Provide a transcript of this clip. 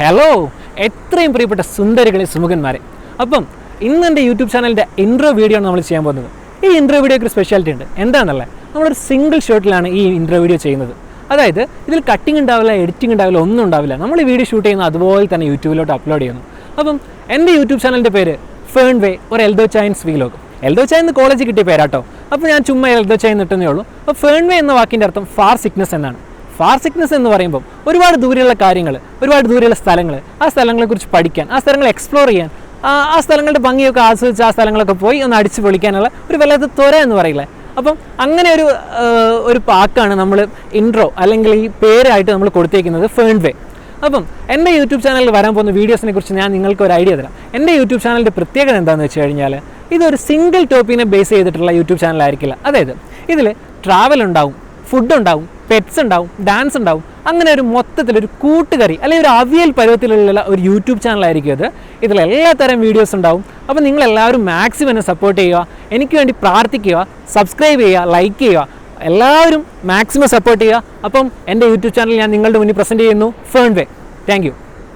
Hello എത്രയും പ്രിയപ്പെട്ട സുന്ദരികളെ സുമുഖന്മാരെ. അപ്പം ഇന്ന് എന്റെ യൂട്യൂബ് ചാനലിന്റെ ഇൻട്രോ വീഡിയോ ആണ് നമ്മൾ ചെയ്യാൻ പോകുന്നത്. ഈ ഇൻട്രോ വീഡിയോക്ക് ഒരു സ്പെഷ്യാലിറ്റി ഉണ്ട്. എന്താണെന്നല്ലേ നമ്മളൊരു സിംഗിൾ ഷോട്ടിലാണ് ഈ ഇൻട്രോ വീഡിയോ ചെയ്യുന്നത്. അതായത് ഇതിൽ കട്ടിംഗ് ഉണ്ടാവില്ല എഡിറ്റിംഗ് ഉണ്ടാവില്ല ഒന്നും ഉണ്ടാവില്ല. നമ്മൾ ഈ വീഡിയോ ഷൂട്ട് ചെയ്യുന്ന അതുപോലെ തന്നെ യൂട്യൂബിലോട്ട് അപ്ലോഡ് ചെയ്യുന്നു. അപ്പം എന്റെ യൂട്യൂബ് ചാനലിന്റെ പേര് ഫേൺ വേ ഒരു Eldo chain's vlog Eldo chain college കിട്ടിയ പേരാട്ടോ. അപ്പോൾ ഞാൻ ചുമ്മാ എൽദോ ചൈൻ നിട്ടുന്നേ ഉള്ളൂ. അപ്പോൾ ഫേൺ വേ എന്ന വാക്കിന്റെ അർത്ഥം ഫാർ സിക്നസ് എന്നാണ്. ഫാർ സിക്നസ് എന്ന് പറയുമ്പോൾ ഒരുപാട് ദൂരെയുള്ള കാര്യങ്ങൾ ഒരുപാട് ദൂരെയുള്ള സ്ഥലങ്ങൾ ആ സ്ഥലങ്ങളെക്കുറിച്ച് പഠിക്കാൻ ആ സ്ഥലങ്ങൾ എക്സ്പ്ലോർ ചെയ്യാൻ ആ സ്ഥലങ്ങളുടെ ഭംഗിയൊക്കെ ആസ്വദിച്ച് ആ സ്ഥലങ്ങളൊക്കെ പോയി ഒന്ന് അടിച്ചു പൊളിക്കാനുള്ള ഒരു വല്ലാത്ത ത്വര എന്ന് പറയില്ലേ? അപ്പം അങ്ങനെ ഒരു ഒരു പാക്കാണ് നമ്മൾ ഇൻട്രോ അല്ലെങ്കിൽ ഈ പേരായിട്ട് നമ്മൾ കൊടുത്തേക്കുന്നത് ഫേൺ വേ അപ്പം എന്റെ യൂട്യൂബ് ചാനലിൽ വരാൻ പോകുന്ന വീഡിയോസിനെ കുറിച്ച് ഞാൻ നിങ്ങൾക്ക് ഒരു ഐഡിയ തരാം. എന്റെ യൂട്യൂബ് ചാനലിന്റെ പ്രത്യേകത എന്താണെന്ന് വെച്ച് കഴിഞ്ഞാൽ ഇതൊരു സിംഗിൾ ടോപ്പിനെ ബേസ് ചെയ്തിട്ടുള്ള യൂട്യൂബ് ചാനലായിരിക്കില്ല. അതായത് ഇതിൽ ട്രാവൽ ഉണ്ടാവും ഫുഡ് ഉണ്ടാവും പെറ്റ്സ് ഉണ്ടാവും ഡാൻസ് ഉണ്ടാവും. അങ്ങനെ ഒരു മൊത്തത്തിൽ ഒരു കൂട്ടുകറി അല്ലെങ്കിൽ ഒരു അവിയൽ പരുവത്തിലുള്ള ഒരു യൂട്യൂബ് ചാനലായിരിക്കും അത് ഇതിൽ തരം വീഡിയോസ് ഉണ്ടാവും. അപ്പോൾ നിങ്ങൾ എല്ലാവരും മാക്സിമം എന്നെ സപ്പോർട്ട് ചെയ്യുക. എനിക്ക് വേണ്ടി പ്രാർത്ഥിക്കുക സബ്സ്ക്രൈബ് ചെയ്യുക ലൈക്ക് ചെയ്യുക. എല്ലാവരും മാക്സിമം സപ്പോർട്ട് ചെയ്യുക. അപ്പം എന്റെ യൂട്യൂബ് ചാനൽ ഞാൻ നിങ്ങളുടെ മുന്നിൽ പ്രസന്റ് ചെയ്യുന്നു. ഫേൺ വേ താങ്ക്